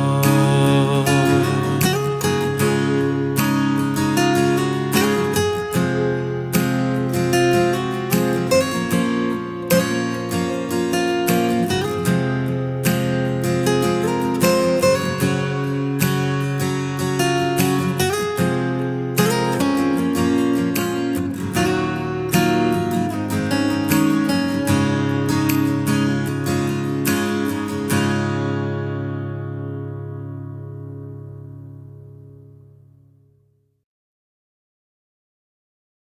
ก